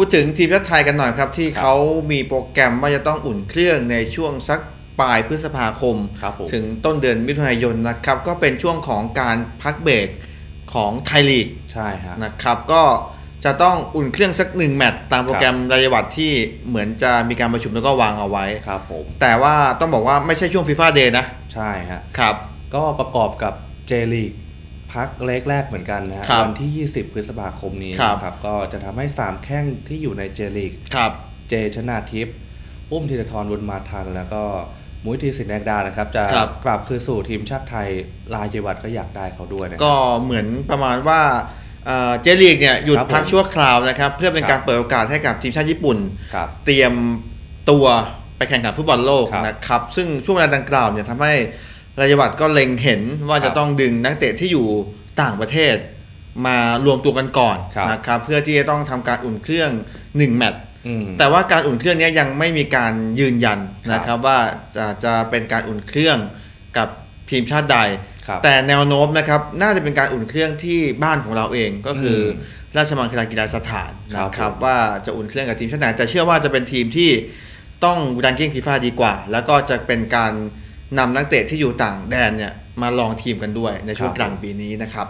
พูดถึงทีมชาติไทยกันหน่อยครับที่ครับเขามีโปรแกรมว่าจะต้องอุ่นเครื่องในช่วงสักปลายพฤษภาคมครับผมถึงต้นเดือนมิถุนายนนะครับ ก็เป็นช่วงของการพักเบรกของไทยลีกใช่ฮะนะครับ ก็จะต้องอุ่นเครื่องสักหนึ่งแมตช์ตามโปรแกรมรายวัตที่เหมือนจะมีการประชุมแล้วก็วางเอาไว้ครับผมแต่ว่าต้องบอกว่าไม่ใช่ช่วงฟีฟ่าเดย์นะ ใช่ฮะครับ ก็ประกอบกับเจลีก พักเล็กแรกเหมือนกันนะฮะครับวันที่ 20 พฤษภาคมนี้ครับนะครับก็จะทำให้ 3 แข้งที่อยู่ในเจลีกครับเจชนาทิพย์อุ้มธีรทรบุญมาทัน แล้วก็มุ้ยทีสินแดกดานะครับ จะครับกลับคืนสู่ทีมชาติไทยลายเจวัตก็อยากได้เขาด้วยนะครับก็เหมือนประมาณว่าเอ่อเจลีกเนี่ยหยุดครับผมพักชั่วคราวนะครับ เพื่อเป็นครับการเปิดโอกาสให้กับทีมชาติญี่ปุ่นครับเตรียมตัวไปแข่งขันฟุตบอลโลกครับนะครับ ซึ่งช่วงเวลาดังกล่าวเนี่ยทำให้ รายวัตก็เล็งเห็นว่าครัจะบต้องดึงนักเตะที่อยู่ต่างประเทศ มารวมตัวกันก่อนครับนะครับเพื่อที่จะต้องทำการอุ่นเครื่อง1แมตช์อืมแต่ว่าการอุ่นเครื่องเนี้ยยังไม่มีการยืนยันนะคครัรับบว่าจะจะเป็นการอุ่นเครื่องกับทีมชาติใดครับแต่แนวโน้มนะครับน่าจะเป็นการอุ่นเครื่องที่บ้านของเราเองก็คืออมราชมังคลากีฬาสถานครับนะครับผมว่าจะอุ่นเครื่องกับทีมชาติไหนแต่เชื่อว่าจะเป็นทีมที่ต้องดังกิ้งฟีฟ่าดีกว่า แล้วก็จะเป็นการ นำนักเตะที่อยู่ต่างแดนเนี่ยมาลองทีมกันด้วยในช่วงกลางปีนี้นะครับ